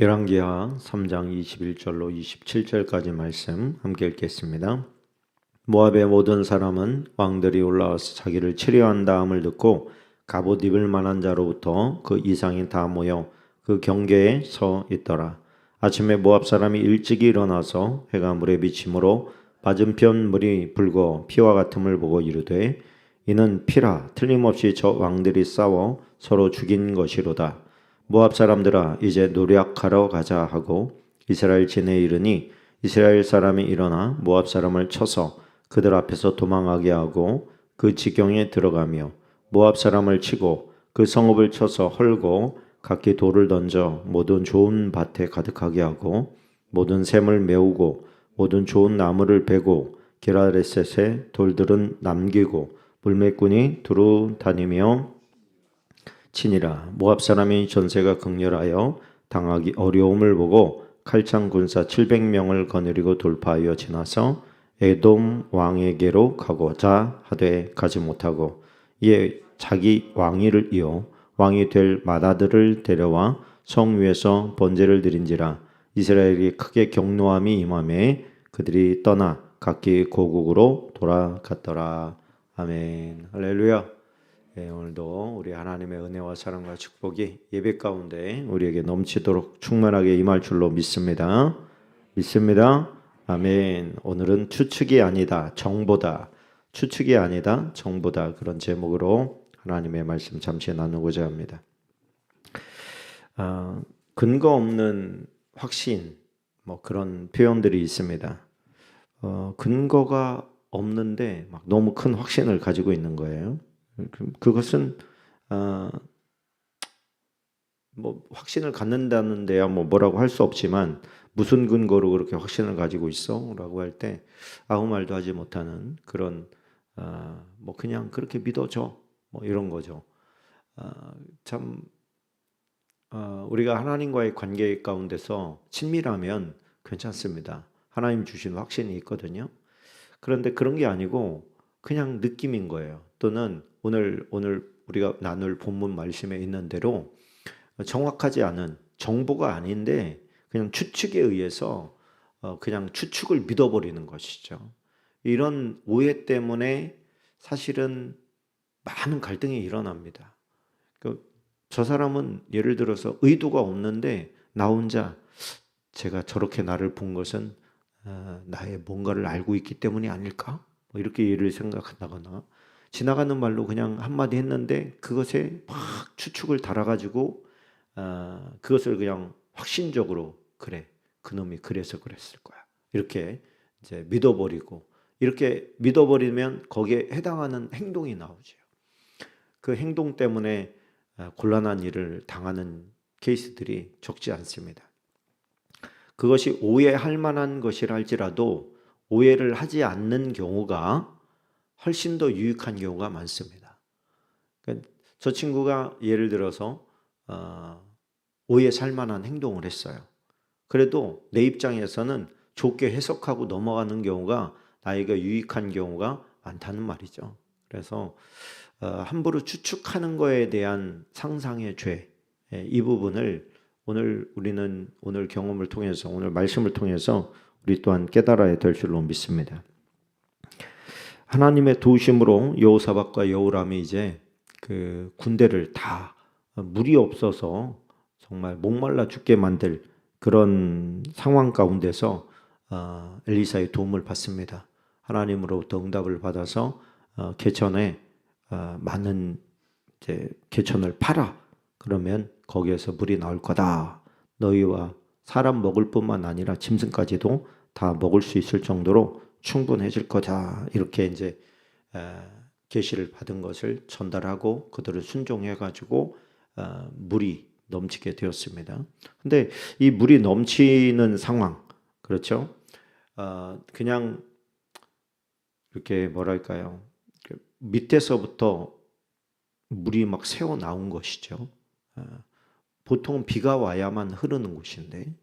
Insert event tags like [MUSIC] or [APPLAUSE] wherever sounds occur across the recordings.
열왕기하 3장 21절로 27절까지 말씀 함께 읽겠습니다. 모압의 모든 사람은 왕들이 올라와서 자기를 치료한 다음을 듣고 갑옷 입을 만한 자로부터 그 이상이 다 모여 그 경계에 서 있더라. 아침에 모압 사람이 일찍이 일어나서 해가 물에 비침으로 맞은편 물이 붉어 피와 같음을 보고 이르되 이는 피라 틀림없이 저 왕들이 싸워 서로 죽인 것이로다. 모압 사람들아 이제 노력하러 가자 하고 이스라엘 진에 이르니 이스라엘 사람이 일어나 모압 사람을 쳐서 그들 앞에서 도망하게 하고 그 지경에 들어가며 모압 사람을 치고 그 성읍을 쳐서 헐고 각기 돌을 던져 모든 좋은 밭에 가득하게 하고 모든 샘을 메우고 모든 좋은 나무를 베고 게라레셋에 돌들은 남기고 물매꾼이 두루 다니며 치니라 모압 사람이 전세가 극렬하여 당하기 어려움을 보고 칼창 군사 700명을 거느리고 돌파하여 지나서 에돔 왕에게로 가고자 하되 가지 못하고 이에 자기 왕위를 이어 왕이 될 마다들을 데려와 성 위에서 번제를 드린지라 이스라엘이 크게 경노함이 임함에 그들이 떠나 각기 고국으로 돌아갔더라. 아멘. 할렐루야 네, 오늘도 우리 하나님의 은혜와 사랑과 축복이 예배 가운데 우리에게 넘치도록 충만하게 임할 줄로 믿습니다. 믿습니다. 아멘. 오늘은 추측이 아니다, 정보다. 추측이 아니다, 정보다. 그런 제목으로 하나님의 말씀 잠시 나누고자 합니다. 아, 근거 없는 확신, 뭐 그런 표현들이 있습니다. 어, 근거가 없는데 막 너무 큰 확신을 가지고 있는 거예요. 그- 그것은 어, 뭐 확신을 갖는다는 데야 뭐 뭐라고 할 수 없지만 무슨 근거로 그렇게 확신을 가지고 있어라고 할 때 아무 말도 하지 못하는 그런 어, 뭐 그냥 그렇게 믿어줘 뭐 이런 거죠. 어, 참 어, 우리가 하나님과의 관계 가운데서 친밀하면 괜찮습니다. 하나님 주신 확신이 있거든요. 그런데 그런 게 아니고 그냥 느낌인 거예요. 또는 오늘 오늘 우리가 나눌 본문 말씀에 있는 대로 정확하지 않은 정보가 아닌데 그냥 추측에 의해서 어, 그냥 추측을 믿어버리는 것이죠. 이런 오해 때문에 사실은 많은 갈등이 일어납니다. 그, 저 사람은 예를 들어서 의도가 없는데 나 혼자 제가 저렇게 나를 본 것은 어, 나의 뭔가를 알고 있기 때문이 아닐까? 뭐 이렇게 예를 생각한다거나 지나가는 말로 그냥 한마디 했는데 그것에 막 추측을 달아가지고 어, 그것을 그냥 확신적으로 그래 그놈이 그래서 그랬을 거야 이렇게 이제 믿어버리고 이렇게 믿어버리면 거기에 해당하는 행동이 나오죠. 그 행동 때문에 어, 곤란한 일을 당하는 케이스들이 적지 않습니다. 그것이 오해할 만한 것이라 할지라도 오해를 하지 않는 경우가 훨씬 더 유익한 경우가 많습니다. 그러니까 저 친구가 예를 들어서 어, 오해 살 만한 행동을 했어요. 그래도 내 입장에서는 좋게 해석하고 넘어가는 경우가 나에게 유익한 경우가 많다는 말이죠. 그래서 어, 함부로 추측하는 거에 대한 상상의 죄, 예, 이 부분을 오늘 우리는 오늘 경험을 통해서 오늘 말씀을 통해서 우리 또한 깨달아야 될 줄로 믿습니다. 하나님의 도우심으로 여호사박과 여호람이 이제 그 군대를 다 물이 없어서 정말 목말라 죽게 만들 그런 상황 가운데서 어, 엘리사의 도움을 받습니다. 하나님으로부터 응답을 받아서 어, 개천에 어, 많은 개천을 팔아 그러면 거기에서 물이 나올 거다. 너희와 사람 먹을 뿐만 아니라 짐승까지도 다 먹을 수 있을 정도로 충분해질 거다. 이렇게 이제 계시를 받은 것을 전달하고 그들을 순종해 가지고 어, 물이 넘치게 되었습니다. 근데 이 물이 넘치는 상황 그렇죠? 어, 그냥 이렇게 뭐랄까요? 밑에서부터 물이 막 새어 나온 것이죠. 어, 보통 비가 와야만 흐르는 곳인데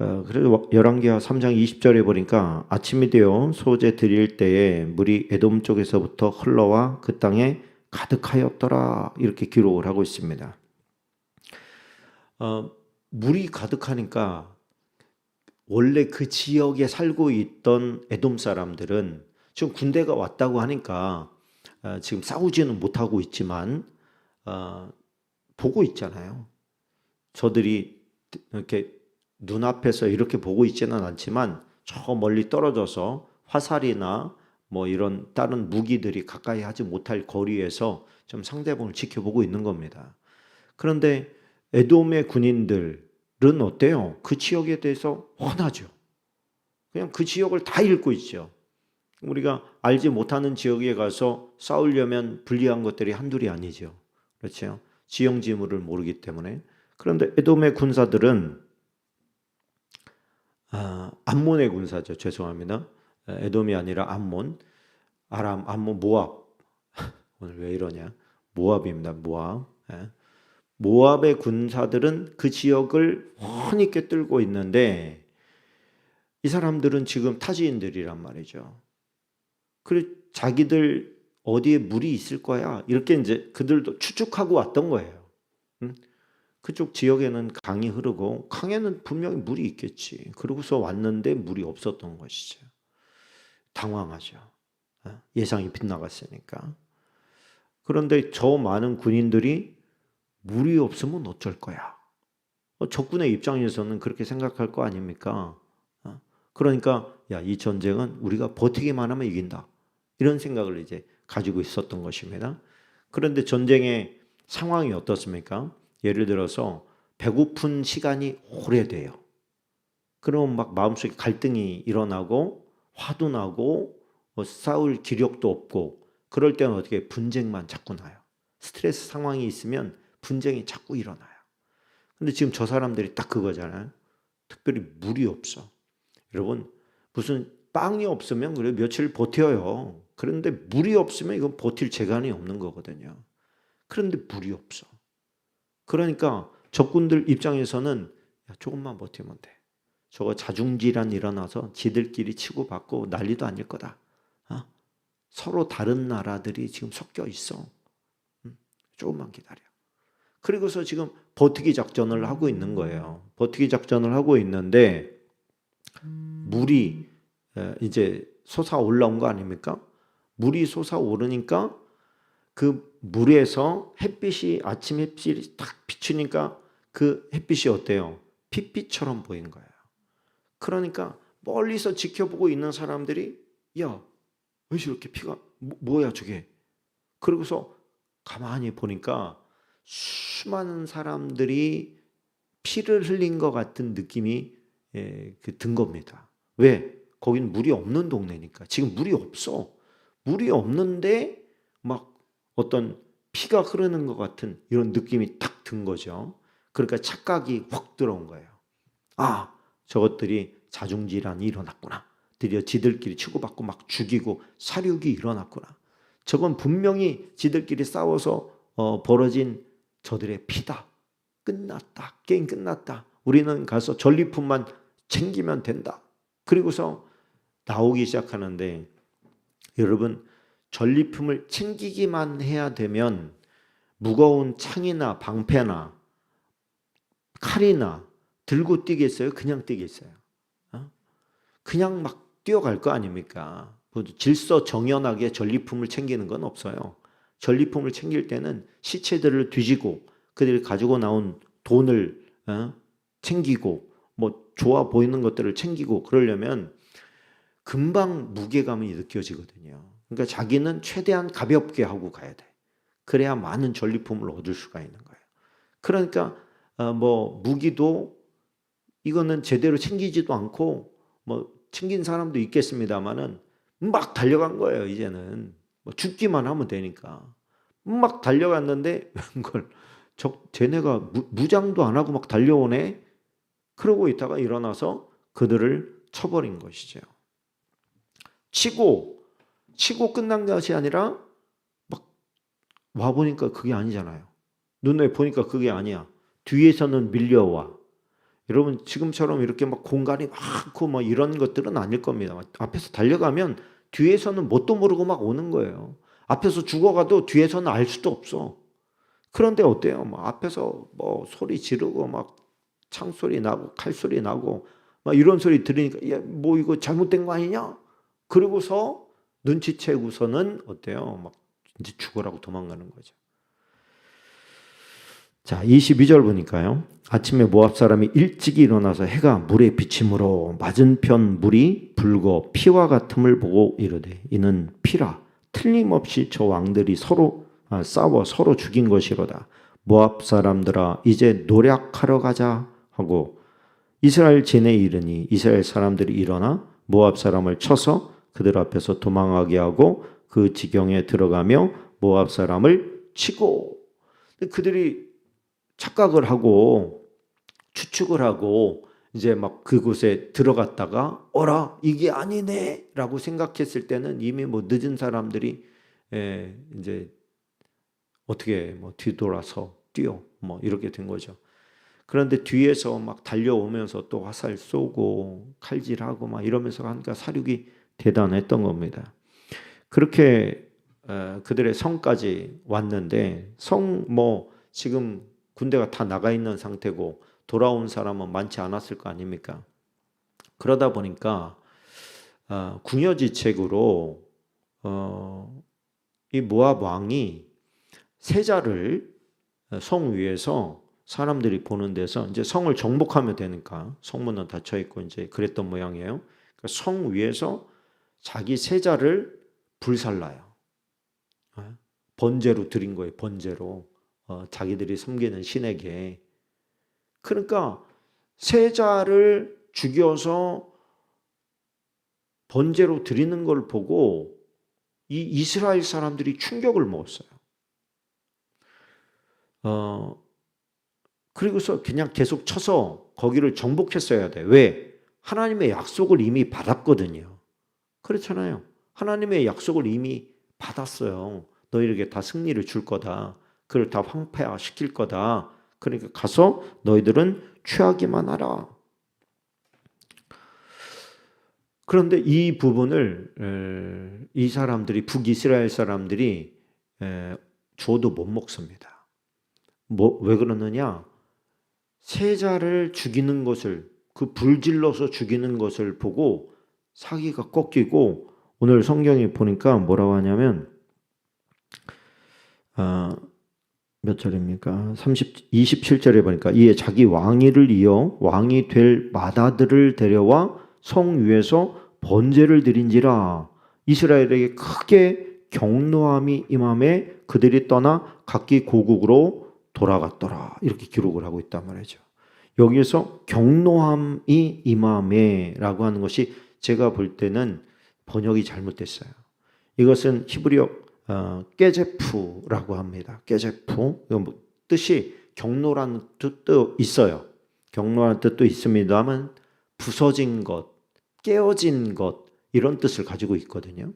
어, 그래서 열왕기하 3장 20절에 보니까 아침이 되어 소재 드릴 때에 물이 에돔 쪽에서부터 흘러와 그 땅에 가득하였더라 이렇게 기록을 하고 있습니다. 어, 물이 가득하니까 원래 그 지역에 살고 있던 에돔 사람들은 지금 군대가 왔다고 하니까 어, 지금 싸우지는 못하고 있지만 어, 보고 있잖아요. 저들이 이렇게 눈앞에서 이렇게 보고 있지는 않지만 저 멀리 떨어져서 화살이나 뭐 이런 다른 무기들이 가까이 하지 못할 거리에서 좀 상대방을 지켜보고 있는 겁니다. 그런데 에돔의 군인들은 어때요? 그 지역에 대해서 훤하죠. 그냥 그 지역을 다 읽고 있죠. 우리가 알지 못하는 지역에 가서 싸우려면 불리한 것들이 한둘이 아니죠. 그렇죠. 지형 지물을 모르기 때문에. 그런데 에돔의 군사들은 아, 암몬의 군사죠. 죄송합니다. 에돔이 아니라 암몬, 아람, 암몬, 모압. [LAUGHS] 오늘 왜 이러냐? 모압입니다. 모압. 예. 모압의 군사들은 그 지역을 훤히 꿰뚫고 있는데 이 사람들은 지금 타지인들이란 말이죠. 그리고 자기들 어디에 물이 있을 거야 이렇게 이제 그들도 추측하고 왔던 거예요. 응? 그쪽 지역에는 강이 흐르고 강에는 분명히 물이 있겠지. 그러고서 왔는데 물이 없었던 것이죠. 당황하죠. 어? 예상이 빗나갔으니까. 그런데 저 많은 군인들이 물이 없으면 어쩔 거야. 어, 적군의 입장에서는 그렇게 생각할 거 아닙니까? 어? 그러니까 야, 이 전쟁은 우리가 버티기만 하면 이긴다. 이런 생각을 이제 가지고 있었던 것입니다. 그런데 전쟁의 상황이 어떻습니까? 예를 들어서 배고픈 시간이 오래돼요. 그럼 막 마음속에 갈등이 일어나고 화도 나고 뭐 싸울 기력도 없고 그럴 때는 어떻게 분쟁만 자꾸 나요. 스트레스 상황이 있으면 분쟁이 자꾸 일어나요. 근데 지금 저 사람들이 딱 그거잖아요. 특별히 물이 없어. 여러분 무슨 빵이 없으면 그래 며칠 버텨요. 그런데 물이 없으면 이건 버틸 재간이 없는 거거든요. 그런데 물이 없어. 그러니까 적군들 입장에서는 야, 조금만 버티면 돼. 저거 자중질환 일어나서 지들끼리 치고받고 난리도 아닐 거다. 어? 서로 다른 나라들이 지금 섞여 있어. 음, 조금만 기다려. 그리고서 지금 버티기 작전을 하고 있는 거예요. 버티기 작전을 하고 있는데 물이 이제 솟아 올라온 거 아닙니까? 물이 솟아 오르니까 그 물에서 햇빛이 아침 햇빛이 딱 비추니까 그 햇빛이 어때요? 핏빛처럼 보인 거예요. 그러니까 멀리서 지켜보고 있는 사람들이 야, 왜 이렇게 피가 뭐, 야 저게? 그러고서 가만히 보니까 수많은 사람들이 피를 흘린 것 같은 느낌이 예, 그든 겁니다. 왜? 거긴 물이 없는 동네니까. 지금 물이 없어. 물이 없는데 막 어떤 피가 흐르는 것 같은 이런 느낌이 딱 든 거죠. 그러니까 착각이 확 들어온 거예요. 아, 저것들이 자중질환이 일어났구나. 드디어 지들끼리 치고받고 막 죽이고 사륙이 일어났구나. 저건 분명히 지들끼리 싸워서 어, 벌어진 저들의 피다. 끝났다. 게임 끝났다. 우리는 가서 전리품만 챙기면 된다. 그리고서 나오기 시작하는데 여러분 전리품을 챙기기만 해야 되면 무거운 창이나 방패나 칼이나 들고 뛰겠어요? 그냥 뛰겠어요? 어? 그냥 막 뛰어갈 거 아닙니까? 뭐 질서 정연하게 전리품을 챙기는 건 없어요. 전리품을 챙길 때는 시체들을 뒤지고 그들이 가지고 나온 돈을 어? 챙기고 뭐 좋아 보이는 것들을 챙기고 그러려면 금방 무게감이 느껴지거든요. 그러니까 자기는 최대한 가볍게 하고 가야 돼. 그래야 많은 전리품을 얻을 수가 있는 거예요. 그러니까 어, 뭐 무기도 이거는 제대로 챙기지도 않고 뭐 챙긴 사람도 있겠습니다만은 막 달려간 거예요. 이제는 뭐 죽기만 하면 되니까 막 달려갔는데 [LAUGHS] 웬걸 적 쟤네가 무, 무장도 안 하고 막 달려오네. 그러고 있다가 일어나서 그들을 쳐버린 것이죠. 치고 치고 끝난 것이 아니라 막 와 보니까 그게 아니잖아요. 눈에 보니까 그게 아니야. 뒤에서는 밀려와. 여러분 지금처럼 이렇게 막 공간이 많고 막 이런 것들은 아닐 겁니다. 앞에서 달려가면 뒤에서는 뭣도 모르고 막 오는 거예요. 앞에서 죽어가도 뒤에서는 알 수도 없어. 그런데 어때요? 뭐 앞에서 뭐 소리 지르고 막 창소리 나고 칼소리 나고 막 이런 소리 들으니까 야 뭐 이거 잘못된 거 아니냐? 그러고서 눈치채고서는 어때요? 막 이제 죽으라고 도망가는 거죠. 자, 22절 보니까요. 아침에 모압 사람이 일찍이 일어나서 해가 물에 비침으로 맞은편 물이 붉어 피와 같음을 보고 이르되 이는 피라 틀림없이 저 왕들이 서로 아, 싸워 서로 죽인 것이로다. 모압 사람들아 이제 노력하러 가자 하고 이스라엘 제내 이르니 이스라엘 사람들이 일어나 모압 사람을 쳐서 그들 앞에서 도망하게 하고 그 지경에 들어가며 모압 사람을 치고 그들이 착각을 하고 추측을 하고 이제 막 그곳에 들어갔다가 어라 이게 아니네라고 생각했을 때는 이미 뭐 늦은 사람들이 예, 이제 어떻게 뭐 뒤돌아서 뛰어 뭐 이렇게 된 거죠. 그런데 뒤에서 막 달려오면서 또 화살 쏘고 칼질하고 막 이러면서 하니까 사륙이 대단했던 겁니다. 그렇게 어, 그들의 성까지 왔는데 성 뭐 지금 군대가 다 나가 있는 상태고 돌아온 사람은 많지 않았을 거 아닙니까? 그러다 보니까 어, 궁여지책으로 어, 이 모압 왕이 세자를 성 위에서 사람들이 보는 데서 이제 성을 정복하면 되니까 성문은 닫혀 있고 이제 그랬던 모양이에요. 그러니까 성 위에서 자기 세자를 불살라요. 어? 번제로 드린 거예요. 번제로. 어, 자기들이 섬기는 신에게 그러니까 세자를 죽여서 번제로 드리는 걸 보고 이 이스라엘 사람들이 충격을 먹었어요. 어, 그리고서 그냥 계속 쳐서 거기를 정복했어야 돼. 왜? 하나님의 약속을 이미 받았거든요. 그렇잖아요. 하나님의 약속을 이미 받았어요. 너희에게 다 승리를 줄 거다. 그걸 다 황폐화시킬 거다. 그러니까 가서 너희들은 취하기만 하라. 그런데 이 부분을 이 사람들이 북이스라엘 사람들이 줘도 못 먹습니다. 뭐 왜 그러느냐? 세자를 죽이는 것을 그 불질러서 죽이는 것을 보고 사기가 꺾이고 오늘 성경에 보니까 뭐라고 하냐면 어, 몇 절입니까? 30, 27절에 보니까 이에 자기 왕위를 이어 왕이 될 마다들을 데려와 성 위에서 번제를 드린지라 이스라엘에게 크게 경노함이 임함에 그들이 떠나 각기 고국으로 돌아갔더라 이렇게 기록을 하고 있단 말이죠. 여기에서 경노함이 임함에라고 하는 것이 제가 볼 때는 번역이 잘못됐어요. 이것은 히브리어 어, 깨제프라고 합니다. 깨제프. 뭐 뜻이 경로라는 뜻도 있어요. 경로라는 뜻도 있습니다만 부서진 것, 깨어진 것 이런 뜻을 가지고 있거든요.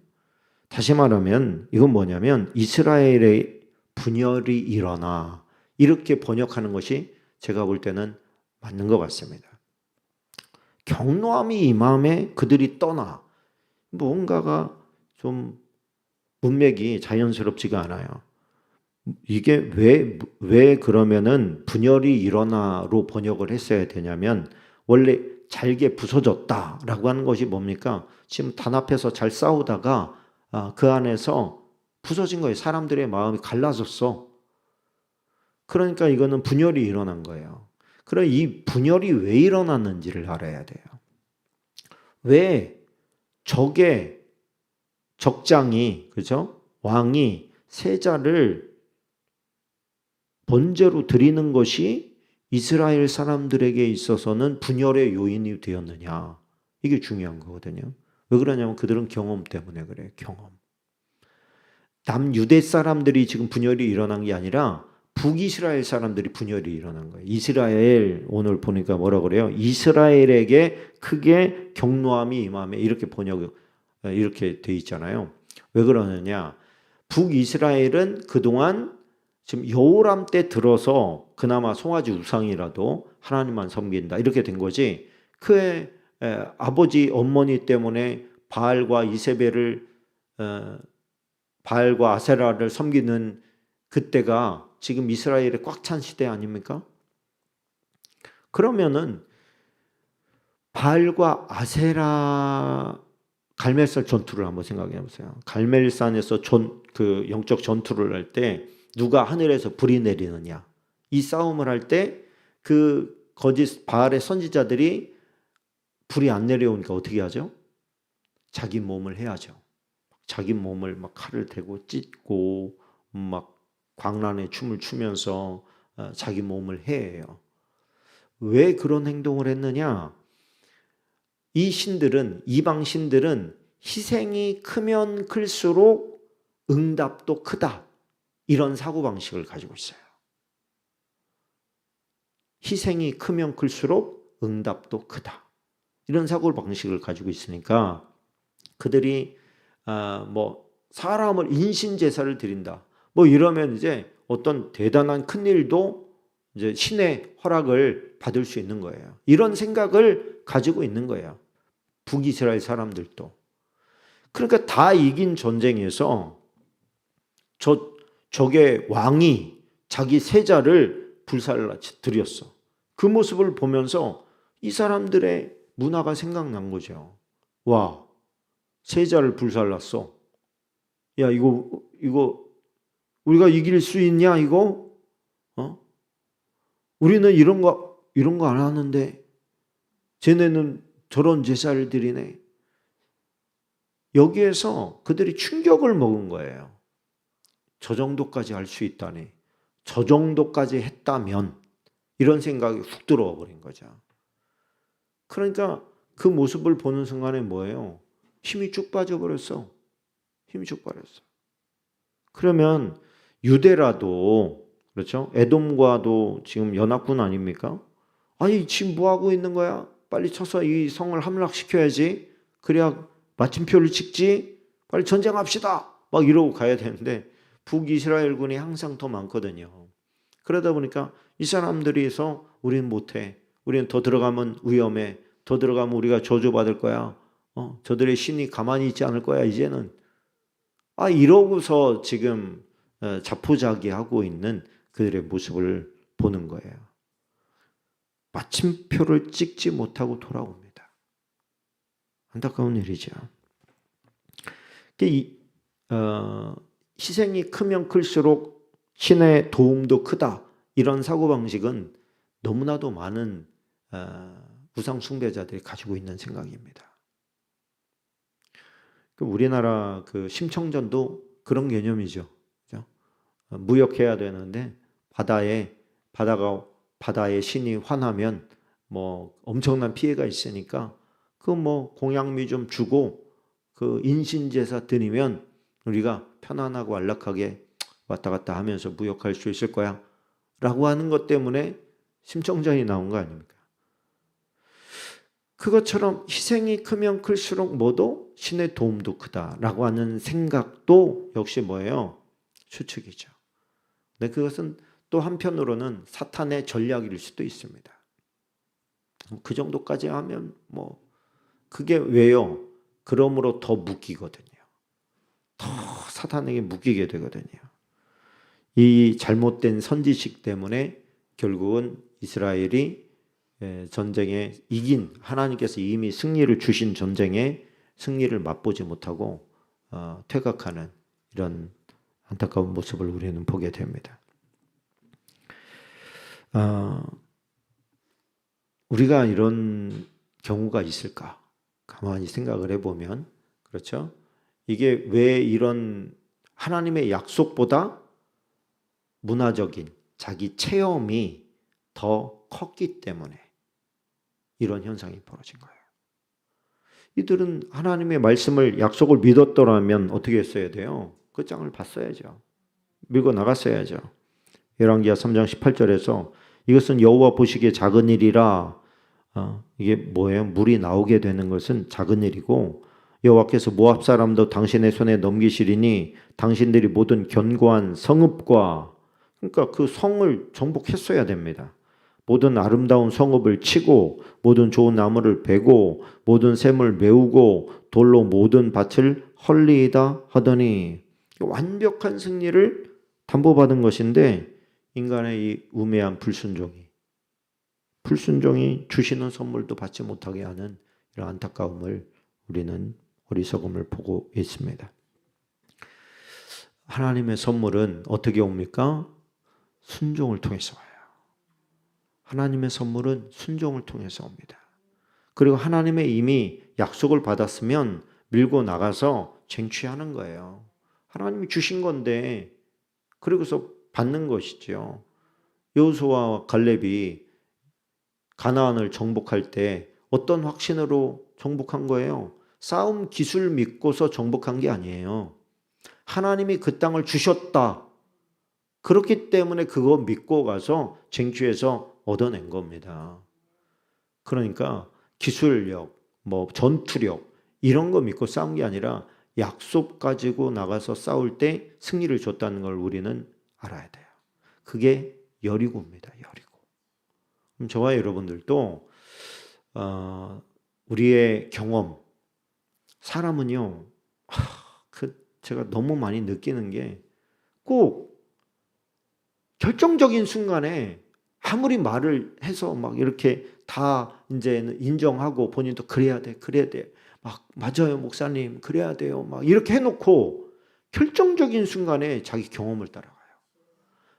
다시 말하면 이건 뭐냐면 이스라엘의 분열이 일어나 이렇게 번역하는 것이 제가 볼 때는 맞는 것 같습니다. 경로함이 이 마음에 그들이 떠나 뭔가가 좀 문맥이 자연스럽지가 않아요. 이게 왜, 왜 그러면은 분열이 일어나로 번역을 했어야 되냐면 원래 잘게 부서졌다라고 하는 것이 뭡니까? 지금 단합해서 잘 싸우다가 아, 그 안에서 부서진 거예요. 사람들의 마음이 갈라졌어. 그러니까 이거는 분열이 일어난 거예요. 그럼 이 분열이 왜 일어났는지를 알아야 돼요. 왜 적의 적장이 그죠? 왕이 세자를 번제로 드리는 것이 이스라엘 사람들에게 있어서는 분열의 요인이 되었느냐. 이게 중요한 거거든요. 왜 그러냐면 그들은 경험 때문에 그래요. 경험. 남 유대 사람들이 지금 분열이 일어난 게 아니라 북이스라엘 사람들이 분열이 일어난 거예요. 이스라엘 오늘 보니까 뭐라 그래요? 이스라엘에게 크게 경노함이 임함에 이렇게 번역 이렇게 돼 있잖아요. 왜 그러느냐? 북이스라엘은 그동안 지금 여호람 때 들어서 그나마 송아지 우상이라도 하나님만 섬긴다 이렇게 된 거지. 그의 아버지 어머니 때문에 바알과 이세벨을 어, 바알과 아세라를 섬기는 그때가 지금 이스라엘의 꽉찬 시대 아닙니까? 그러면은 바알과 아세라 갈멜산 전투를 한번 생각해 보세요. 갈멜산에서 전, 그 영적 전투를 할 때 누가 하늘에서 불이 내리느냐. 이 싸움을 할 때 그 거짓 바알의 선지자들이 불이 안 내려오니까 어떻게 하죠? 자기 몸을 해야죠. 자기 몸을 막 칼을 대고 찢고 막 광란의 춤을 추면서 어, 자기 몸을 해예요. 왜 그런 행동을 했느냐? 이 신들은 이방 신들은 희생이 크면 클수록 응답도 크다. 이런 사고 방식을 가지고 있어요. 희생이 크면 클수록 응답도 크다. 이런 사고 방식을 가지고 있으니까 그들이 아, 뭐 사람을 인신 제사를 드린다. 뭐 이러면 이제 어떤 대단한 큰 일도 이제 신의 허락을 받을 수 있는 거예요. 이런 생각을 가지고 있는 거예요. 북이스라엘 사람들도. 그러니까 다 이긴 전쟁에서 저 적의 왕이 자기 세자를 불살라 드렸어. 그 모습을 보면서 이 사람들의 문화가 생각난 거죠. 와, 세자를 불살랐어. 야, 이거 이거 우리가 이길 수 있냐 이거? 어? 우리는 이런 거 이런 거 안 하는데 쟤네는 저런 제사를 드리네. 여기에서 그들이 충격을 먹은 거예요. 저 정도까지 할 수 있다니. 저 정도까지 했다면 이런 생각이 훅 들어와 버린 거죠. 그러니까 그 모습을 보는 순간에 뭐예요? 힘이 쭉 빠져버렸어. 힘이 쭉 빠졌어. 그러면 유대라도 그렇죠? 에돔과도 지금 연합군 아닙니까? 아니 지금 뭐 하고 있는 거야? 빨리 쳐서 이 성을 함락시켜야지. 그래야 마침표를 찍지. 빨리 전쟁합시다. 막 이러고 가야 되는데 북이스라엘군이 항상 더 많거든요. 그러다 보니까 이 사람들이서 우리는 못해. 우리는 더 들어가면 위험해. 더 들어가면 우리가 저주받을 거야. 어, 저들의 신이 가만히 있지 않을 거야, 이제는. 아, 이러고서 지금 어, 자포자기하고 있는 그들의 모습을 보는 거예요. 마침표를 찍지 못하고 돌아옵니다. 안타까운 일이죠. 이, 어, 희생이 크면 클수록 신의 도움도 크다. 이런 사고방식은 너무나도 많은 어, 우상 숭배자들이 가지고 있는 생각입니다. 그 우리나라 그 심청전도 그런 개념이죠. 어, 무역해야 되는데 바다에 바다가 바다의 신이 화나면 뭐 엄청난 피해가 있으니까 그 뭐 공양미 좀 주고 그 인신 제사 드리면 우리가 편안하고 안락하게 왔다 갔다 하면서 무역할 수 있을 거야. 라고 하는 것 때문에 심청전이 나온 거 아닙니까? 그것처럼 희생이 크면 클수록 뭐도 신의 도움도 크다라고 하는 생각도 역시 뭐예요? 추측이죠. 근데 그것은 또 한편으로는 사탄의 전략일 수도 있습니다. 그 정도까지 하면 뭐 그게 왜요? 그러므로 더 묶이거든요. 더 사탄에게 묶이게 되거든요. 이 잘못된 선지식 때문에 결국은 이스라엘이 전쟁에 이긴 하나님께서 이미 승리를 주신 전쟁에 승리를 맛보지 못하고 어, 퇴각하는 이런 안타까운 모습을 우리는 보게 됩니다. 어, 우리가 이런 경우가 있을까? 가만히 생각을 해보면 그렇죠. 이게 왜 이런 하나님의 약속보다 문화적인 자기 체험이 더 컸기 때문에 이런 현상이 벌어진 거예요. 이들은 하나님의 말씀을 약속을 믿었더라면 어떻게 했어야 돼요? 그 장을 봤어야죠. 밀고 나갔어야죠. 열왕기하 3장 18절에서 이것은 여호와 보시기에 작은 일이라 어, 이게 뭐예요? 물이 나오게 되는 것은 작은 일이고 여호와께서 모압 사람도 당신의 손에 넘기시리니 당신들이 모든 견고한 성읍과 그러니까 그 성을 정복했어야 됩니다. 모든 아름다운 성읍을 치고 모든 좋은 나무를 베고 모든 샘을 메우고 돌로 모든 밭을 헐리이다 하더니 완벽한 승리를 담보받은 것인데 인간의 이 우매한 불순종이 불순종이 주시는 선물도 받지 못하게 하는 이런 안타까움을 우리는 어리석음을 보고 있습니다. 하나님의 선물은 어떻게 옵니까? 순종을 통해서 와요. 하나님의 선물은 순종을 통해서 옵니다. 그리고 하나님의 이미 약속을 받았으면 밀고 나가서 쟁취하는 거예요. 하나님이 주신 건데 그리고서 받는 것이죠. 여호수아와 갈렙이 가나안을 정복할 때 어떤 확신으로 정복한 거예요? 싸움 기술 믿고서 정복한 게 아니에요. 하나님이 그 땅을 주셨다. 그렇기 때문에 그거 믿고 가서 쟁취해서 얻어낸 겁니다. 그러니까 기술력, 뭐 전투력 이런 거 믿고 싸운 게 아니라 약속 가지고 나가서 싸울 때 승리를 줬다는 걸 우리는 알아야 돼요. 그게 여리고입니다. 여리고. 그럼 저와 여러분들도 어, 우리의 경험 사람은요. 하, 그 제가 너무 많이 느끼는 게 꼭 결정적인 순간에 아무리 말을 해서 막 이렇게 다 이제 인정하고 본인도 그래야 돼, 그래야 돼. 막 맞아요, 목사님, 그래야 돼요. 막 이렇게 해놓고 결정적인 순간에 자기 경험을 따라가요.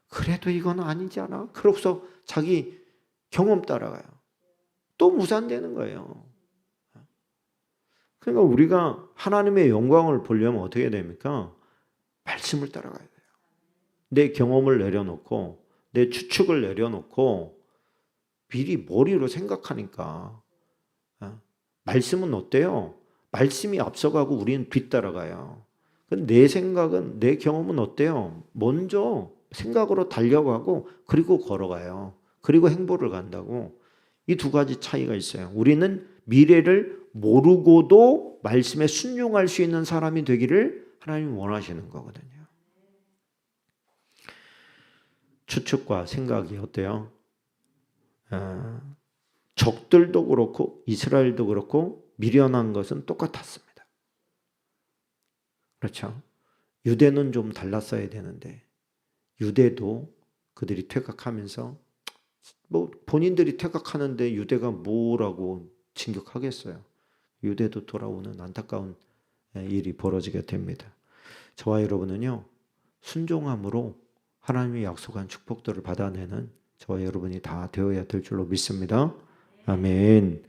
그래도 이건 아니지 않아? 그러고서 자기 경험 따라가요. 또 무산되는 거예요. 그러니까 우리가 하나님의 영광을 보려면 어떻게 됩니까? 말씀을 따라가야 돼요. 내 경험을 내려놓고 내 추측을 내려놓고 미리 머리로 생각하니까 어? 말씀은 어때요? 말씀이 앞서가고 우리는 뒤따라가요. 내 생각은 내 경험은 어때요? 먼저 생각으로 달려가고 그리고 걸어가요. 그리고 행보를 간다고 이 두 가지 차이가 있어요. 우리는 미래를 모르고도 말씀에 순종할 수 있는 사람이 되기를 하나님이 원하시는 거거든요. 추측과 생각이 어때요? 아, 적들도 그렇고 이스라엘도 그렇고 미련한 것은 똑같았습니다. 그렇죠? 유대는 좀 달랐어야 되는데 유대도 그들이 퇴각하면서 뭐 본인들이 퇴각하는데 유대가 뭐라고 진격하겠어요. 유대도 돌아오는 안타까운 일이 벌어지게 됩니다. 저와 여러분은요 순종함으로 하나님이 약속한 축복들을 받아내는 저와 여러분이 다 되어야 될 줄로 믿습니다. 아멘.